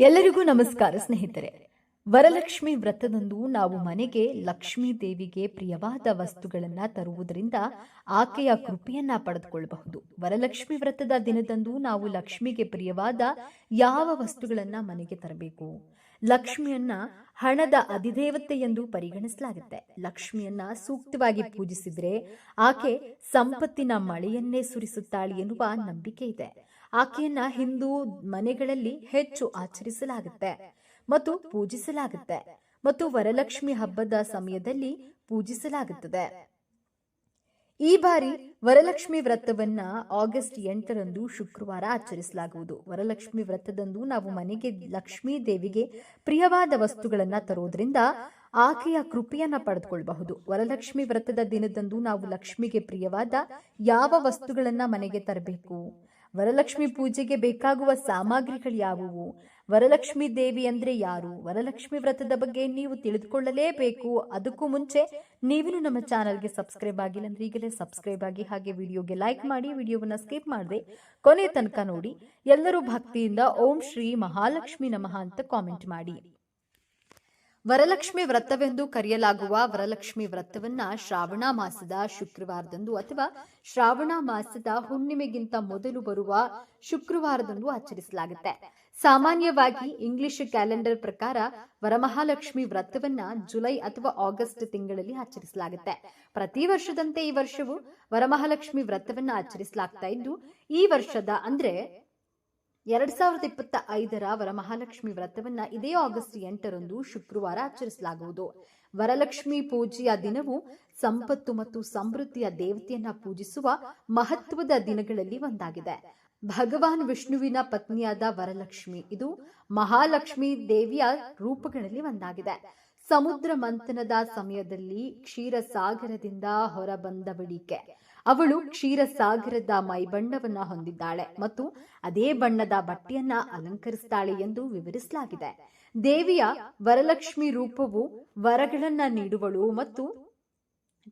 ಎಲ್ಲರಿಗೂ ನಮಸ್ಕಾರ, ಸ್ನೇಹಿತರೆ. ವರಲಕ್ಷ್ಮಿ ವ್ರತದಂದು ನಾವು ಮನೆಗೆ ಲಕ್ಷ್ಮೀ ದೇವಿಗೆ ಪ್ರಿಯವಾದ ವಸ್ತುಗಳನ್ನ ತರುವುದರಿಂದ ಆಕೆಯ ಕೃಪೆಯನ್ನ ಪಡೆದುಕೊಳ್ಳಬಹುದು. ವರಲಕ್ಷ್ಮಿ ವ್ರತದ ದಿನದಂದು ನಾವು ಲಕ್ಷ್ಮಿಗೆ ಪ್ರಿಯವಾದ ಯಾವ ವಸ್ತುಗಳನ್ನ ಮನೆಗೆ ತರಬೇಕು? ಲಕ್ಷ್ಮಿಯನ್ನ ಹಣದ ಅಧಿದೇವತೆ ಎಂದು ಪರಿಗಣಿಸಲಾಗುತ್ತೆ. ಲಕ್ಷ್ಮಿಯನ್ನ ಸೂಕ್ತವಾಗಿ ಪೂಜಿಸಿದ್ರೆ ಆಕೆ ಸಂಪತ್ತಿನ ಮಳೆಯನ್ನೇ ಸುರಿಸುತ್ತಾಳೆ ಎನ್ನುವ ನಂಬಿಕೆ ಇದೆ. ಆಕೆಯನ್ನ ಹಿಂದೂ ಮನೆಗಳಲ್ಲಿ ಹೆಚ್ಚು ಆಚರಿಸಲಾಗುತ್ತೆ ಮತ್ತು ಪೂಜಿಸಲಾಗುತ್ತೆ ಮತ್ತು ವರಲಕ್ಷ್ಮಿ ಹಬ್ಬದ ಸಮಯದಲ್ಲಿ ಪೂಜಿಸಲಾಗುತ್ತದೆ. ಈ ಬಾರಿ ವರಲಕ್ಷ್ಮಿ ವ್ರತವನ್ನ ಆಗಸ್ಟ್ ಎಂಟರಂದು ಶುಕ್ರವಾರ ಆಚರಿಸಲಾಗುವುದು. ವರಲಕ್ಷ್ಮಿ ವ್ರತದಂದು ನಾವು ಮನೆಗೆ ಲಕ್ಷ್ಮೀ ದೇವಿಗೆ ಪ್ರಿಯವಾದ ವಸ್ತುಗಳನ್ನ ತರೋದ್ರಿಂದ ಆಕೆಯ ಕೃಪೆಯನ್ನ ಪಡೆದುಕೊಳ್ಳಬಹುದು ವರಲಕ್ಷ್ಮಿ ವ್ರತದ ದಿನದಂದು ನಾವು ಲಕ್ಷ್ಮಿಗೆ ಪ್ರಿಯವಾದ ಯಾವ ವಸ್ತುಗಳನ್ನ ಮನೆಗೆ ತರಬೇಕು? ವರಲಕ್ಷ್ಮಿ ಪೂಜೆಗೆ ಬೇಕಾಗುವ ಸಾಮಗ್ರಿಗಳು ಯಾವುವು? ವರಲಕ್ಷ್ಮಿ ದೇವಿ ಅಂದ್ರೆ ಯಾರು? ವರಲಕ್ಷ್ಮಿ ವ್ರತದ ಬಗ್ಗೆ ನೀವು ತಿಳಿದುಕೊಳ್ಳಲೇಬೇಕು. ಅದಕ್ಕೂ ಮುಂಚೆ ನೀವಿನ ನಮ್ಮ ಚಾನಲ್ಗೆ ಸಬ್ಸ್ಕ್ರೈಬ್ ಆಗಿಲ್ಲ ಅಂದ್ರೆ ಈಗಲೇ ಸಬ್ಸ್ಕ್ರೈಬ್ ಆಗಿ ಹಾಗೆ ವಿಡಿಯೋಗೆ ಲೈಕ್ ಮಾಡಿ, ವಿಡಿಯೋವನ್ನ ಸ್ಕಿಪ್ ಮಾಡದೆ ಕೊನೆ ತನಕ ನೋಡಿ ಎಲ್ಲರೂ ಭಕ್ತಿಯಿಂದ ಓಂ ಶ್ರೀ ಮಹಾಲಕ್ಷ್ಮಿ ನಮಃ ಅಂತ ಕಾಮೆಂಟ್ ಮಾಡಿ. ವರಲಕ್ಷ್ಮಿ ವ್ರತವೆಂದು ಕರೆಯಲಾಗುವ ವರಲಕ್ಷ್ಮಿ ವ್ರತವನ್ನ ಶ್ರಾವಣ ಮಾಸದ ಶುಕ್ರವಾರದಂದು ಅಥವಾ ಶ್ರಾವಣ ಮಾಸದ ಹುಣ್ಣಿಮೆಗಿಂತ ಮೊದಲು ಬರುವ ಶುಕ್ರವಾರದಂದು ಆಚರಿಸಲಾಗುತ್ತೆ. ಸಾಮಾನ್ಯವಾಗಿ ಇಂಗ್ಲಿಷ್ ಕ್ಯಾಲೆಂಡರ್ ಪ್ರಕಾರ ವರಮಹಾಲಕ್ಷ್ಮಿ ವ್ರತವನ್ನ ಜುಲೈ ಅಥವಾ ಆಗಸ್ಟ್ ತಿಂಗಳಲ್ಲಿ ಆಚರಿಸಲಾಗುತ್ತೆ. ಪ್ರತಿ ವರ್ಷದಂತೆ ಈ ವರ್ಷವು ವರಮಹಾಲಕ್ಷ್ಮಿ ವ್ರತವನ್ನ ಆಚರಿಸಲಾಗ್ತಾ ಇದ್ದು, ಈ ವರ್ಷದ ಅಂದ್ರೆ ಎರಡ್ ಸಾವಿರದ ಇಪ್ಪತ್ತ ಐದರ ವರಮಹಾಲಕ್ಷ್ಮಿ ವ್ರತವನ್ನ ಇದೇ ಆಗಸ್ಟ್ ಎಂಟರಂದು ಶುಕ್ರವಾರ ಆಚರಿಸಲಾಗುವುದು. ವರಲಕ್ಷ್ಮಿ ಪೂಜೆಯ ದಿನವು ಸಂಪತ್ತು ಮತ್ತು ಸಮೃದ್ಧಿಯ ದೇವತೆಯನ್ನ ಪೂಜಿಸುವ ಮಹತ್ವದ ದಿನಗಳಲ್ಲಿ ಒಂದಾಗಿದೆ. ಭಗವಾನ್ ವಿಷ್ಣುವಿನ ಪತ್ನಿಯಾದ ವರಲಕ್ಷ್ಮಿ ಇದು ಮಹಾಲಕ್ಷ್ಮಿ ದೇವಿಯ ರೂಪಗಳಲ್ಲಿ ಒಂದಾಗಿದೆ. ಸಮುದ್ರ ಮಂಥನದ ಸಮಯದಲ್ಲಿ ಕ್ಷೀರಸಾಗರದಿಂದ ಹೊರಬಂದವಳಿಕೆ ಅವಳು ಕ್ಷೀರಸಾಗರದ ಮೈಬಣ್ಣವನ್ನ ಹೊಂದಿದ್ದಾಳೆ ಮತ್ತು ಅದೇ ಬಣ್ಣದ ಬಟ್ಟೆಯನ್ನ ಅಲಂಕರಿಸ್ತಾಳೆ ಎಂದು ವಿವರಿಸಲಾಗಿದೆ. ದೇವಿಯ ವರಲಕ್ಷ್ಮಿ ರೂಪವು ವರಗಳನ್ನ ನೀಡುವಳು ಮತ್ತು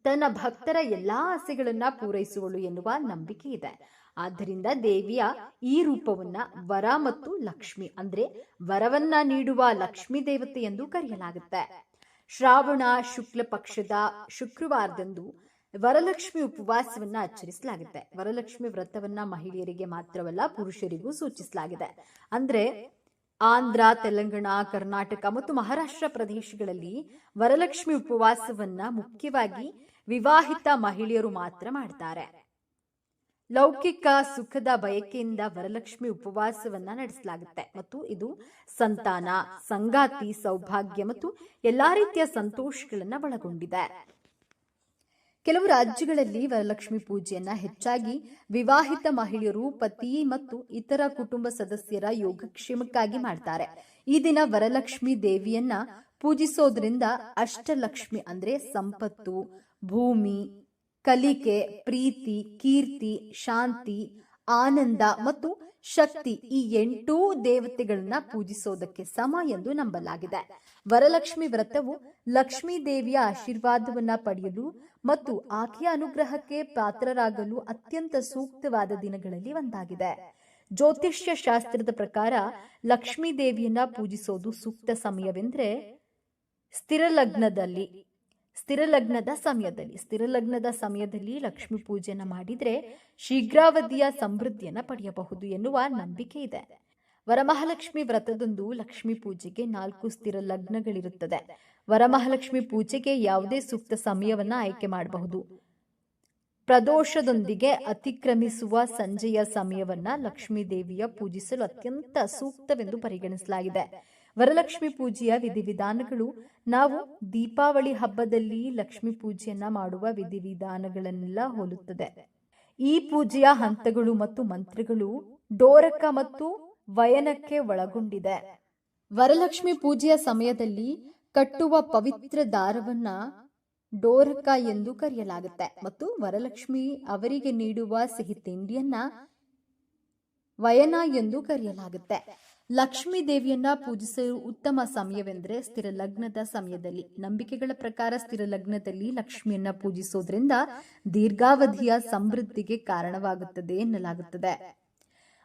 ತನ್ನ ಭಕ್ತರ ಎಲ್ಲಾ ಆಸೆಗಳನ್ನ ಪೂರೈಸುವಳು ಎನ್ನುವ ನಂಬಿಕೆ ಇದೆ. ಆದ್ದರಿಂದ ದೇವಿಯ ಈ ರೂಪವನ್ನ ವರ ಮತ್ತು ಲಕ್ಷ್ಮಿ ಅಂದ್ರೆ ವರವನ್ನ ನೀಡುವ ಲಕ್ಷ್ಮೀ ದೇವತೆ ಎಂದು ಕರೆಯಲಾಗುತ್ತೆ. ಶ್ರಾವಣ ಶುಕ್ಲ ಪಕ್ಷದ ಶುಕ್ರವಾರದಂದು ವರಲಕ್ಷ್ಮಿ ಉಪವಾಸವನ್ನ ಆಚರಿಸಲಾಗುತ್ತೆ. ವರಲಕ್ಷ್ಮಿ ವ್ರತವನ್ನ ಮಹಿಳೆಯರಿಗೆ ಮಾತ್ರವಲ್ಲ, ಪುರುಷರಿಗೂ ಸೂಚಿಸಲಾಗಿದೆ. ಅಂದ್ರೆ ಆಂಧ್ರ, ತೆಲಂಗಾಣ, ಕರ್ನಾಟಕ ಮತ್ತು ಮಹಾರಾಷ್ಟ್ರ ಪ್ರದೇಶಗಳಲ್ಲಿ ವರಲಕ್ಷ್ಮಿ ಉಪವಾಸವನ್ನ ಮುಖ್ಯವಾಗಿ ವಿವಾಹಿತ ಮಹಿಳೆಯರು ಮಾತ್ರ ಮಾಡ್ತಾರೆ. ಲೌಕಿಕ ಸುಖದ ಬಯಕೆಯಿಂದ ವರಲಕ್ಷ್ಮಿ ಉಪವಾಸವನ್ನ ನಡೆಸಲಾಗುತ್ತೆ. ಮತ್ತು ಇದು ಸಂತಾನ, ಸಂಗಾತಿ, ಸೌಭಾಗ್ಯ ಮತ್ತು ಎಲ್ಲಾ ರೀತಿಯ ಸಂತೋಷಗಳನ್ನ ಒಳಗೊಂಡಿದೆ. ಕೆಲವು ರಾಜ್ಯಗಳಲ್ಲಿ ವರಲಕ್ಷ್ಮಿ ಪೂಜೆಯನ್ನ ಹೆಚ್ಚಾಗಿ ವಿವಾಹಿತ ಮಹಿಳೆಯರು, ಪತಿ ಮತ್ತು ಇತರ ಕುಟುಂಬ ಸದಸ್ಯರ ಯೋಗಕ್ಷೇಮಕ್ಕಾಗಿ ಮಾಡ್ತಾರೆ. ಈ ದಿನ ವರಲಕ್ಷ್ಮಿ ದೇವಿಯನ್ನ ಪೂಜಿಸೋದ್ರಿಂದ ಅಷ್ಟಲಕ್ಷ್ಮಿ ಅಂದ್ರೆ ಸಂಪತ್ತು, ಭೂಮಿ, ಕಲಿಕೆ, ಪ್ರೀತಿ, ಕೀರ್ತಿ, ಶಾಂತಿ, ಆನಂದ ಮತ್ತು ಶಕ್ತಿ ಈ ಎಂಟೂ ದೇವತೆಗಳನ್ನ ಪೂಜಿಸೋದಕ್ಕೆ ಸಮ ಎಂದು ನಂಬಲಾಗಿದೆ. ವರಲಕ್ಷ್ಮಿ ವ್ರತವು ಲಕ್ಷ್ಮೀ ದೇವಿಯ ಆಶೀರ್ವಾದವನ್ನ ಪಡೆಯಲು ಮತ್ತು ಆಕೆಯ ಅನುಗ್ರಹಕ್ಕೆ ಪಾತ್ರರಾಗಲು ಅತ್ಯಂತ ಸೂಕ್ತವಾದ ದಿನಗಳಲ್ಲಿ ಒಂದಾಗಿದೆ. ಜ್ಯೋತಿಷ್ಯ ಶಾಸ್ತ್ರದ ಪ್ರಕಾರ ಲಕ್ಷ್ಮೀ ದೇವಿಯನ್ನ ಪೂಜಿಸೋದು ಸೂಕ್ತ ಸಮಯವೆಂದ್ರೆ ಸ್ಥಿರ ಲಗ್ನದಲ್ಲಿ, ಸ್ಥಿರ ಲಗ್ನದ ಸಮಯದಲ್ಲಿ, ಸ್ಥಿರ ಲಗ್ನದ ಸಮಯದಲ್ಲಿ ಲಕ್ಷ್ಮಿ ಪೂಜೆಯನ್ನು ಮಾಡಿದರೆ ಶೀಘ್ರಾವಧಿಯ ಸಮೃದ್ಧಿಯನ್ನು ಪಡೆಯಬಹುದು ಎನ್ನುವ ನಂಬಿಕೆ ಇದೆ. ವರಮಹಾಲಕ್ಷ್ಮಿ ವ್ರತದಂದು ಲಕ್ಷ್ಮಿ ಪೂಜೆಗೆ ನಾಲ್ಕು ಸ್ಥಿರ ಲಗ್ನಗಳಿರುತ್ತದೆ. ವರಮಹಾಲಕ್ಷ್ಮಿ ಪೂಜೆಗೆ ಯಾವುದೇ ಸೂಕ್ತ ಸಮಯವನ್ನ ಆಯ್ಕೆ ಮಾಡಬಹುದು. ಪ್ರದೋಷದೊಂದಿಗೆ ಅತಿಕ್ರಮಿಸುವ ಸಂಜೆಯ ಸಮಯವನ್ನ ಲಕ್ಷ್ಮೀ ದೇವಿಯ ಪೂಜಿಸಲು ಅತ್ಯಂತ ಸೂಕ್ತವೆಂದು ಪರಿಗಣಿಸಲಾಗಿದೆ. ವರಲಕ್ಷ್ಮಿ ಪೂಜೆಯ ವಿಧಿವಿಧಾನಗಳು, ನಾವು ದೀಪಾವಳಿ ಹಬ್ಬದಲ್ಲಿ ಲಕ್ಷ್ಮಿ ಪೂಜೆಯನ್ನ ಮಾಡುವ ವಿಧಿವಿಧಾನಗಳನ್ನೆಲ್ಲ ಹೋಲುತ್ತದೆ. ಈ ಪೂಜೆಯ ಹಂತಗಳು ಮತ್ತು ಮಂತ್ರಗಳು, ಡೋರಕ ಮತ್ತು ವಯನಕ್ಕೆ ಒಳಗೊಂಡಿದೆ. ವರಲಕ್ಷ್ಮಿ ಪೂಜೆಯ ಸಮಯದಲ್ಲಿ ಕಟ್ಟುವ ಪವಿತ್ರ ದಾರವನ್ನ ಡೋರಕ ಎಂದು ಕರೆಯಲಾಗುತ್ತೆ ಮತ್ತು ವರಲಕ್ಷ್ಮಿ ಅವರಿಗೆ ನೀಡುವ ಸಿಹಿ ತಿಂಡಿಯನ್ನ ವಯನ ಎಂದು ಕರೆಯಲಾಗುತ್ತೆ. ಲಕ್ಷ್ಮೀ ದೇವಿಯನ್ನ ಪೂಜಿಸಲು ಉತ್ತಮ ಸಮಯವೆಂದರೆ ಸ್ಥಿರ ಲಗ್ನದ ಸಮಯದಲ್ಲಿ. ನಂಬಿಕೆಗಳ ಪ್ರಕಾರ ಸ್ಥಿರ ಲಗ್ನದಲ್ಲಿ ಲಕ್ಷ್ಮಿಯನ್ನ ಪೂಜಿಸೋದ್ರಿಂದ ದೀರ್ಘಾವಧಿಯ ಸಮೃದ್ಧಿಗೆ ಕಾರಣವಾಗುತ್ತದೆ ಎನ್ನಲಾಗುತ್ತದೆ.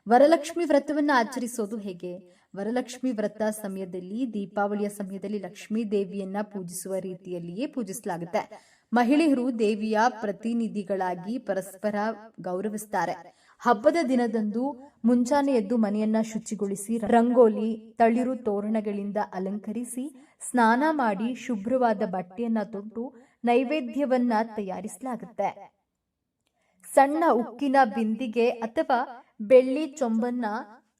ವರಲಕ್ಷ್ಮಿ ವ್ರತವನ್ನ ಆಚರಿಸೋದು ಹೇಗೆ? ವರಲಕ್ಷ್ಮಿ ವ್ರತ ಸಮಯದಲ್ಲಿ, ದೀಪಾವಳಿಯ ಸಮಯದಲ್ಲಿ ಲಕ್ಷ್ಮೀ ದೇವಿಯನ್ನ ಪೂಜಿಸುವ ರೀತಿಯಲ್ಲಿಯೇ ಪೂಜಿಸಲಾಗುತ್ತೆ. ಮಹಿಳೆಯರು ದೇವಿಯ ಪ್ರತಿನಿಧಿಗಳಾಗಿ ಪರಸ್ಪರ ಗೌರವಿಸ್ತಾರೆ. ಹಬ್ಬದ ದಿನದಂದು ಮುಂಜಾನೆ ಎದ್ದು ಮನೆಯನ್ನ ಶುಚಿಗೊಳಿಸಿ ರಂಗೋಲಿ, ತಳಿರು ತೋರಣಗಳಿಂದ ಅಲಂಕರಿಸಿ ಸ್ನಾನ ಮಾಡಿ ಶುಭ್ರವಾದ ಬಟ್ಟೆಯನ್ನ ತೊಟ್ಟು ನೈವೇದ್ಯವನ್ನ ತಯಾರಿಸಲಾಗುತ್ತೆ. ಸಣ್ಣ ಉಕ್ಕಿನ ಬಿಂದಿಗೆ ಅಥವಾ ಬೆಳ್ಳಿ ಚೊಂಬನ್ನ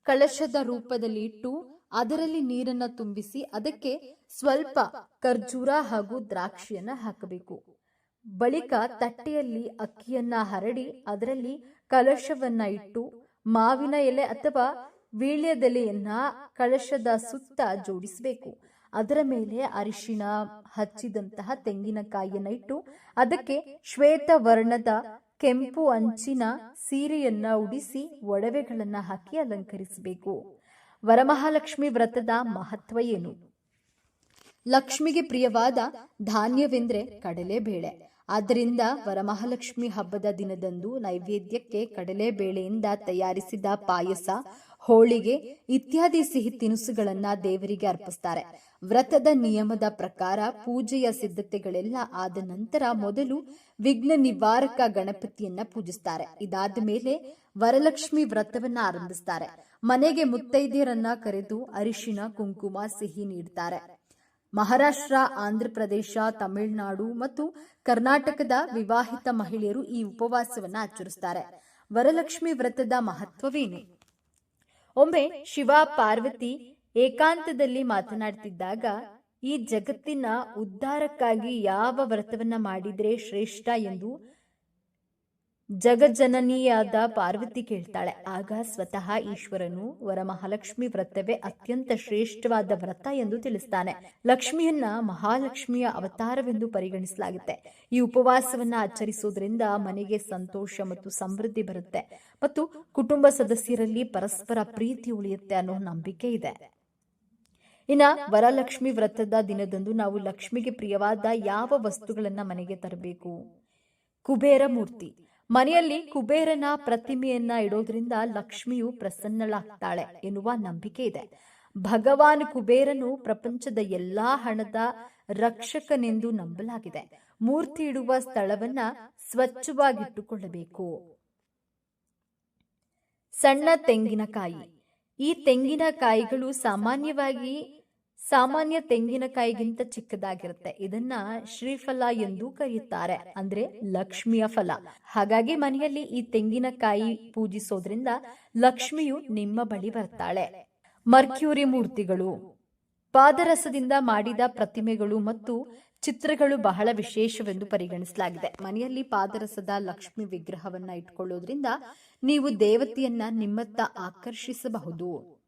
ಕಳಶದ ರೂಪದಲ್ಲಿ ಇಟ್ಟು ಅದರಲ್ಲಿ ನೀರನ್ನ ತುಂಬಿಸಿ ಅದಕ್ಕೆ ಸ್ವಲ್ಪ ಖರ್ಜೂರ ಹಾಗೂ ದ್ರಾಕ್ಷಿಯನ್ನ ಹಾಕಬೇಕು. ಬಳಿಕ ತಟ್ಟೆಯಲ್ಲಿ ಅಕ್ಕಿಯನ್ನ ಹರಡಿ ಅದರಲ್ಲಿ ಕಲಶವನ್ನ ಇಟ್ಟು ಮಾವಿನ ಎಲೆ ಅಥವಾ ವೀಳ್ಯದೆಲೆಯನ್ನ ಕಳಶದ ಸುತ್ತ ಜೋಡಿಸಬೇಕು. ಅದರ ಮೇಲೆ ಅರಿಶಿನ ಹಚ್ಚಿದಂತಹ ತೆಂಗಿನಕಾಯಿಯನ್ನ ಇಟ್ಟು ಅದಕ್ಕೆ ಶ್ವೇತ ವರ್ಣದ ಕೆಂಪು ಅಂಚಿನ ಸೀರೆಯನ್ನ ಉಡಿಸಿ ಒಡವೆಗಳನ್ನ ಹಾಕಿ ಅಲಂಕರಿಸಬೇಕು. ವರಮಹಾಲಕ್ಷ್ಮಿ ವ್ರತದ ಮಹತ್ವ ಏನು? ಲಕ್ಷ್ಮಿಗೆ ಪ್ರಿಯವಾದ ಧಾನ್ಯವೆಂದ್ರೆ ಕಡಲೆಬೇಳೆ. ಆದ್ದರಿಂದ ವರಮಹಾಲಕ್ಷ್ಮಿ ಹಬ್ಬದ ದಿನದಂದು ನೈವೇದ್ಯಕ್ಕೆ ಕಡಲೆಬೇಳೆಯಿಂದ ತಯಾರಿಸಿದ ಪಾಯಸ, ಹೋಳಿಗೆ ಇತ್ಯಾದಿ ಸಿಹಿ ತಿನಿಸುಗಳನ್ನ ದೇವರಿಗೆ ಅರ್ಪಿಸ್ತಾರೆ. ವ್ರತದ ನಿಯಮದ ಪ್ರಕಾರ ಪೂಜೆಯ ಸಿದ್ಧತೆಗಳೆಲ್ಲ ಆದ ನಂತರ ಮೊದಲು ವಿಘ್ನ ನಿವಾರಕ ಗಣಪತಿಯನ್ನ ಪೂಜಿಸ್ತಾರೆ. ಇದಾದ ಮೇಲೆ ವರಲಕ್ಷ್ಮಿ ವ್ರತವನ್ನ ಆರಂಭಿಸ್ತಾರೆ. ಮನೆಗೆ ಮುತ್ತೈದೆಯರನ್ನ ಕರೆದು ಅರಿಶಿನ, ಕುಂಕುಮ, ಸಿಹಿ ನೀಡ್ತಾರೆ. ಮಹಾರಾಷ್ಟ್ರ ಆಂಧ್ರಪ್ರದೇಶ ತಮಿಳುನಾಡು ಮತ್ತು ಕರ್ನಾಟಕದ ವಿವಾಹಿತ ಮಹಿಳೆಯರು ಈ ಉಪವಾಸವನ್ನ ಆಚರಿಸುತ್ತಾರೆ ವರಲಕ್ಷ್ಮಿ ವ್ರತದ ಮಹತ್ವವೇನು? ಒಮ್ಮೆ ಶಿವ ಪಾರ್ವತಿ ಏಕಾಂತದಲ್ಲಿ ಮಾತನಾಡ್ತಿದ್ದಾಗ, ಈ ಜಗತ್ತಿನ ಉದ್ಧಾರಕ್ಕಾಗಿ ಯಾವ ವ್ರತವನ್ನ ಮಾಡಿದರೆ ಶ್ರೇಷ್ಠ ಎಂದು ಜಗಜನನಿಯಾದ ಪಾರ್ವತಿ ಕೇಳ್ತಾಳೆ, ಆಗ ಸ್ವತಃ ಈಶ್ವರನು ವರಮಹಾಲಕ್ಷ್ಮಿ ವ್ರತವೇ ಅತ್ಯಂತ ಶ್ರೇಷ್ಠವಾದ ವ್ರತ ಎಂದು ತಿಳಿಸ್ತಾನೆ. ಲಕ್ಷ್ಮಿಯನ್ನ ಮಹಾಲಕ್ಷ್ಮಿಯ ಅವತಾರವೆಂದು ಪರಿಗಣಿಸಲಾಗುತ್ತೆ. ಈ ಉಪವಾಸವನ್ನ ಆಚರಿಸುವುದರಿಂದ ಮನೆಗೆ ಸಂತೋಷ ಮತ್ತು ಸಮೃದ್ಧಿ ಬರುತ್ತೆ. ಮತ್ತು ಕುಟುಂಬ ಸದಸ್ಯರಲ್ಲಿ ಪರಸ್ಪರ ಪ್ರೀತಿ ಉಳಿಯುತ್ತೆ ಅನ್ನೋ ನಂಬಿಕೆ ಇದೆ. ಇನ್ನ ವರಲಕ್ಷ್ಮಿ ವ್ರತದ ದಿನದಂದು ನಾವು ಲಕ್ಷ್ಮಿಗೆ ಪ್ರಿಯವಾದ ಯಾವ ವಸ್ತುಗಳನ್ನ ಮನೆಗೆ ತರಬೇಕು? ಕುಬೇರ ಮೂರ್ತಿ. ಮನೆಯಲ್ಲಿ ಕುಬೇರನ ಪ್ರತಿಮೆಯನ್ನ ಇಡೋದ್ರಿಂದ ಲಕ್ಷ್ಮಿಯು ಪ್ರಸನ್ನಳಾಗ್ತಾಳೆ ಎನ್ನುವ ನಂಬಿಕೆ ಇದೆ. ಭಗವಾನ್ ಕುಬೇರನು ಪ್ರಪಂಚದ ಎಲ್ಲಾ ಹಣದ ರಕ್ಷಕನೆಂದು ನಂಬಲಾಗಿದೆ. ಮೂರ್ತಿ ಇಡುವ ಸ್ಥಳವನ್ನ ಸ್ವಚ್ಛವಾಗಿಟ್ಟುಕೊಳ್ಳಬೇಕು. ಸಣ್ಣ ತೆಂಗಿನಕಾಯಿ. ಈ ತೆಂಗಿನಕಾಯಿಗಳು ಸಾಮಾನ್ಯವಾಗಿ ಸಾಮಾನ್ಯ ತೆಂಗಿನಕಾಯಿಗಿಂತ ಚಿಕ್ಕದಾಗಿರುತ್ತೆ. ಇದನ್ನ ಶ್ರೀಫಲ ಎಂದು ಕರೆಯುತ್ತಾರೆ. ಅಂದ್ರೆ ಲಕ್ಷ್ಮಿಯ ಫಲ. ಹಾಗಾಗಿ ಮನೆಯಲ್ಲಿ ಈ ತೆಂಗಿನಕಾಯಿ ಪೂಜಿಸೋದ್ರಿಂದ ಲಕ್ಷ್ಮಿಯು ನಿಮ್ಮ ಬಳಿ ಬರ್ತಾಳೆ. ಮರ್ಕ್ಯೂರಿ ಮೂರ್ತಿಗಳು. ಪಾದರಸದಿಂದ ಮಾಡಿದ ಪ್ರತಿಮೆಗಳು ಮತ್ತು ಚಿತ್ರಗಳು ಬಹಳ ವಿಶೇಷವೆಂದು ಪರಿಗಣಿಸಲಾಗಿದೆ. ಮನೆಯಲ್ಲಿ ಪಾದರಸದ ಲಕ್ಷ್ಮಿ ವಿಗ್ರಹವನ್ನ ಇಟ್ಕೊಳ್ಳೋದ್ರಿಂದ ನೀವು ದೇವತೆಯನ್ನ ನಿಮ್ಮತ್ತ ಆಕರ್ಷಿಸಬಹುದು.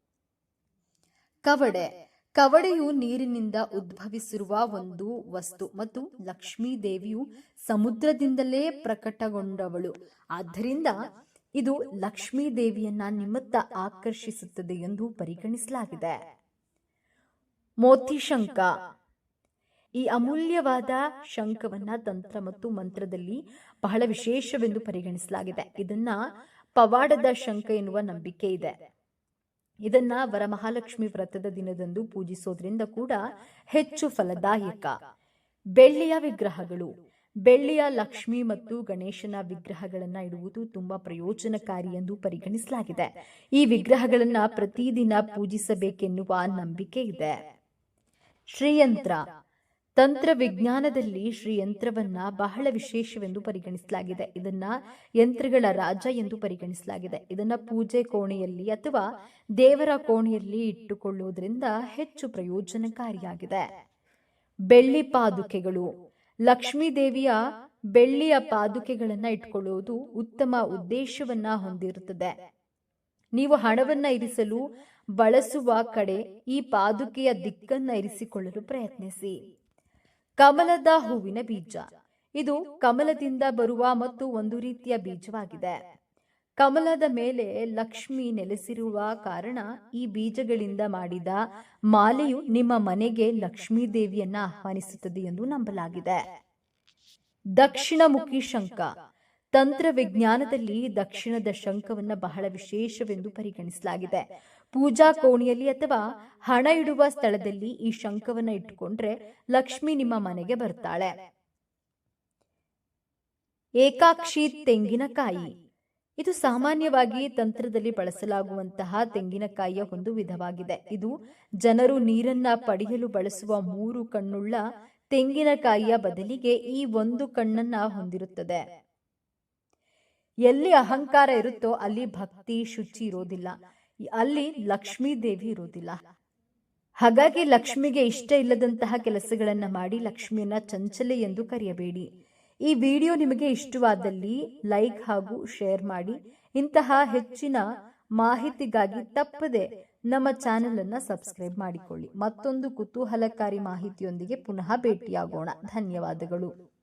ಕವಡೆ. ಕವಡೆಯು ನೀರಿನಿಂದ ಉದ್ಭವಿಸಿರುವ ಒಂದು ವಸ್ತು ಮತ್ತು ಲಕ್ಷ್ಮೀ ದೇವಿಯು ಸಮುದ್ರದಿಂದಲೇ ಪ್ರಕಟಗೊಂಡವಳು. ಆದ್ದರಿಂದ ಇದು ಲಕ್ಷ್ಮೀ ದೇವಿಯನ್ನ ನಿಮ್ಮತ್ತ ಆಕರ್ಷಿಸುತ್ತದೆ ಎಂದು ಪರಿಗಣಿಸಲಾಗಿದೆ. ಮೋತಿ ಶಂಕ ಈ ಅಮೂಲ್ಯವಾದ ಶಂಖವನ್ನ ತಂತ್ರ ಮತ್ತು ಮಂತ್ರದಲ್ಲಿ ಬಹಳ ವಿಶೇಷವೆಂದು ಪರಿಗಣಿಸಲಾಗಿದೆ. ಇದನ್ನ ಪವಾಡದ ಶಂಖ ಎನ್ನುವ ನಂಬಿಕೆ ಇದೆ. ಇದನ್ನ ವರಮಹಾಲಕ್ಷ್ಮಿ ವ್ರತದ ದಿನದಂದು ಪೂಜಿಸೋದ್ರಿಂದ ಕೂಡ ಹೆಚ್ಚು ಫಲದಾಯಕ. ಬೆಳ್ಳಿಯ ವಿಗ್ರಹಗಳು. ಬೆಳ್ಳಿಯ ಲಕ್ಷ್ಮಿ ಮತ್ತು ಗಣೇಶನ ವಿಗ್ರಹಗಳನ್ನ ಇಡುವುದು ತುಂಬಾ ಪ್ರಯೋಜನಕಾರಿ ಎಂದು ಪರಿಗಣಿಸಲಾಗಿದೆ. ಈ ವಿಗ್ರಹಗಳನ್ನ ಪ್ರತಿದಿನ ಪೂಜಿಸಬೇಕೆನ್ನುವ ನಂಬಿಕೆ ಇದೆ. ಶ್ರೀಯಂತ್ರ. ತಂತ್ರ ವಿಜ್ಞಾನದಲ್ಲಿ ಶ್ರೀಯಂತ್ರವನ್ನ ಬಹಳ ವಿಶೇಷವೆಂದು ಪರಿಗಣಿಸಲಾಗಿದೆ. ಇದನ್ನ ಯಂತ್ರಗಳ ರಾಜ ಎಂದು ಪರಿಗಣಿಸಲಾಗಿದೆ. ಇದನ್ನ ಪೂಜೆ ಕೋಣೆಯಲ್ಲಿ ಅಥವಾ ದೇವರ ಕೋಣೆಯಲ್ಲಿ ಇಟ್ಟುಕೊಳ್ಳುವುದರಿಂದ ಹೆಚ್ಚು ಪ್ರಯೋಜನಕಾರಿಯಾಗಿದೆ. ಬೆಳ್ಳಿ ಪಾದುಕೆಗಳು. ಲಕ್ಷ್ಮೀ ದೇವಿಯ ಬೆಳ್ಳಿಯ ಪಾದುಕೆಗಳನ್ನ ಇಟ್ಕೊಳ್ಳುವುದು ಉತ್ತಮ ಉದ್ದೇಶವನ್ನ ಹೊಂದಿರುತ್ತದೆ. ನೀವು ಹಣವನ್ನ ಇರಿಸಲು ಬಳಸುವ ಕಡೆ ಈ ಪಾದುಕೆಯ ದಿಕ್ಕನ್ನ ಇರಿಸಿಕೊಳ್ಳಲು ಪ್ರಯತ್ನಿಸಿ. ಕಮಲದ ಹೂವಿನ ಬೀಜ. ಇದು ಕಮಲದಿಂದ ಬರುವ ಮತ್ತು ಒಂದು ರೀತಿಯ ಬೀಜವಾಗಿದೆ. ಕಮಲದ ಮೇಲೆ ಲಕ್ಷ್ಮಿ ನೆಲೆಸಿರುವ ಕಾರಣ ಈ ಬೀಜಗಳಿಂದ ಮಾಡಿದ ಮಾಲೆಯು ನಿಮ್ಮ ಮನೆಗೆ ಲಕ್ಷ್ಮೀ ದೇವಿಯನ್ನ ಆಹ್ವಾನಿಸುತ್ತದೆ ಎಂದು ನಂಬಲಾಗಿದೆ. ದಕ್ಷಿಣ ಮುಖಿ ಶಂಖ. ತಂತ್ರ ವಿಜ್ಞಾನದಲ್ಲಿ ದಕ್ಷಿಣದ ಶಂಖವನ್ನು ಬಹಳ ವಿಶೇಷವೆಂದು ಪರಿಗಣಿಸಲಾಗಿದೆ. ಪೂಜಾ ಕೋಣೆಯಲ್ಲಿ ಅಥವಾ ಹಣ ಇಡುವ ಸ್ಥಳದಲ್ಲಿ ಈ ಶಂಖವನ್ನು ಇಟ್ಟುಕೊಂಡ್ರೆ ಲಕ್ಷ್ಮಿ ನಿಮ್ಮ ಮನೆಗೆ ಬರ್ತಾಳೆ. ಏಕಾಕ್ಷಿ ತೆಂಗಿನಕಾಯಿ. ಇದು ಸಾಮಾನ್ಯವಾಗಿ ತಂತ್ರದಲ್ಲಿ ಬಳಸಲಾಗುವಂತಹ ತೆಂಗಿನಕಾಯಿಯ ಒಂದು ವಿಧವಾಗಿದೆ. ಇದು ಜನರು ನೀರನ್ನ ಪಡೆಯಲು ಬಳಸುವ ಮೂರು ಕಣ್ಣುಳ್ಳ ತೆಂಗಿನಕಾಯಿಯ ಬದಲಿಗೆ ಈ ಒಂದು ಕಣ್ಣನ್ನ ಹೊಂದಿರುತ್ತದೆ. ಎಲ್ಲಿ ಅಹಂಕಾರ ಇರುತ್ತೋ ಅಲ್ಲಿ ಭಕ್ತಿ, ಶುಚಿ ಇರೋದಿಲ್ಲ. ಅಲ್ಲಿ ಲಕ್ಷ್ಮೀ ದೇವಿ ಇರುವುದಿಲ್ಲ. ಹಾಗಾಗಿ ಲಕ್ಷ್ಮಿಗೆ ಇಷ್ಟ ಇಲ್ಲದಂತಹ ಕೆಲಸಗಳನ್ನ ಮಾಡಿ ಲಕ್ಷ್ಮಿಯನ್ನ ಚಂಚಲೆ ಎಂದು ಕರೆಯಬೇಡಿ. ಈ ವಿಡಿಯೋ ನಿಮಗೆ ಇಷ್ಟವಾದಲ್ಲಿ ಲೈಕ್ ಹಾಗೂ ಶೇರ್ ಮಾಡಿ, ಇಂತಹ ಹೆಚ್ಚಿನ ಮಾಹಿತಿಗಾಗಿ ತಪ್ಪದೆ ನಮ್ಮ ಚಾನೆಲ್ ಅನ್ನ ಸಬ್ಸ್ಕ್ರೈಬ್ ಮಾಡಿಕೊಳ್ಳಿ. ಮತ್ತೊಂದು ಕುತೂಹಲಕಾರಿ ಮಾಹಿತಿಯೊಂದಿಗೆ ಪುನಃ ಭೇಟಿಯಾಗೋಣ. ಧನ್ಯವಾದಗಳು.